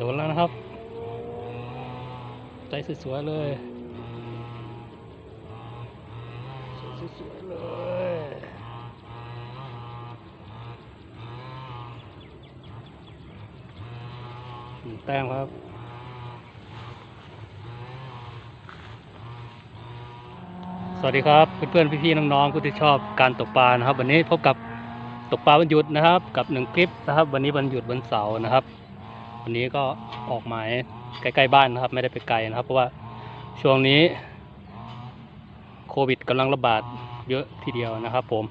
โดนแล้วนะครับใจสวยๆเลยสวยๆเลยแต้มครับสวัสดีครับเพื่อนๆพี่ๆน้องๆผู้ที่ชอบการตกปลานะครับ วันนี้พบกับตกปลาวันหยุดนะครับ กับหนึ่งคลิปนะครับ วันนี้วันหยุดวันเสาร์นะครับ วันนี้ก็ออกหมายใกล้ๆบ้านนะครับ ไม่ได้ไปไกลนะครับ เพราะว่าช่วงนี้โควิดกำลังระบาดเยอะทีเดียวนะครับ ผม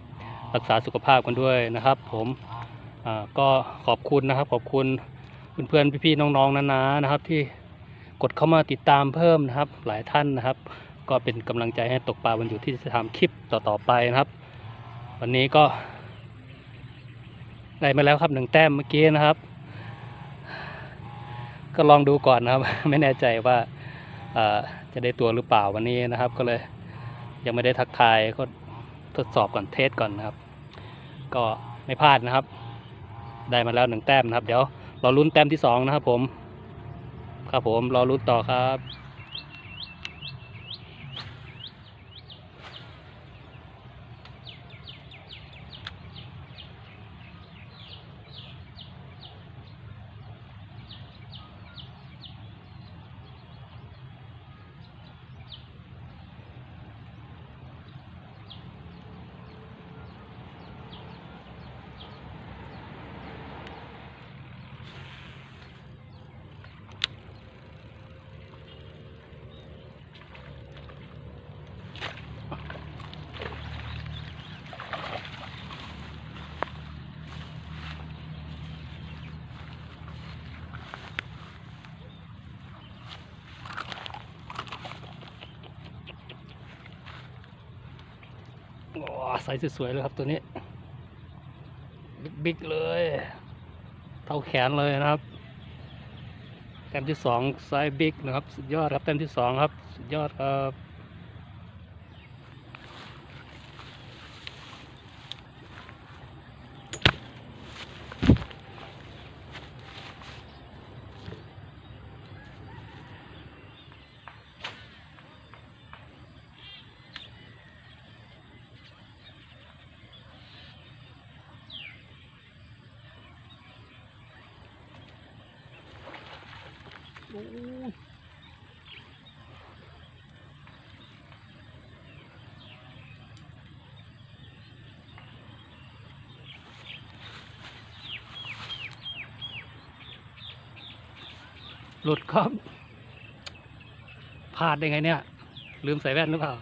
รักษาสุขภาพกันด้วยนะครับ ผมก็ขอบคุณนะครับ ขอบคุณเพื่อนๆพี่ๆน้องๆนานานะครับ ที่กดเข้ามาติดตามเพิ่มนะครับ หลายท่านนะครับ ก็เป็นกำลังใจให้ตกปลาวันหยุดที่จะทำคลิปต่อๆไปนะครับ วันนี้ก็ได้มาแล้วครับหนึ่งแต้มเมื่อกี้นะครับ ก็ลองดูก่อนนะครับ ไม่แน่ใจว่าจะได้ตัวหรือเปล่าวันนี้นะครับ ก็เลยยังไม่ได้ทักทายก็ทดสอบก่อนเทสก่อนนะครับ ก็ไม่พลาดนะครับ ได้มาแล้วหนึ่งแต้มนะครับ เดี๋ยวรอลุ้นแต้มที่สองนะครับผม ครับผมรอลุ้นต่อครับ ว้าไซส์สวยๆเลยครับตัวนี้ บิ๊กๆเลย เท่าแขนเลยนะครับ แต้มที่สองไซส์บิ๊กนะครับ สุดยอดครับ แต้มที่สองครับ สุดยอดครับ โอ้หลุดครับพลาดได้ไงเนี่ย ลืมใส่แว่นหรือเปล่า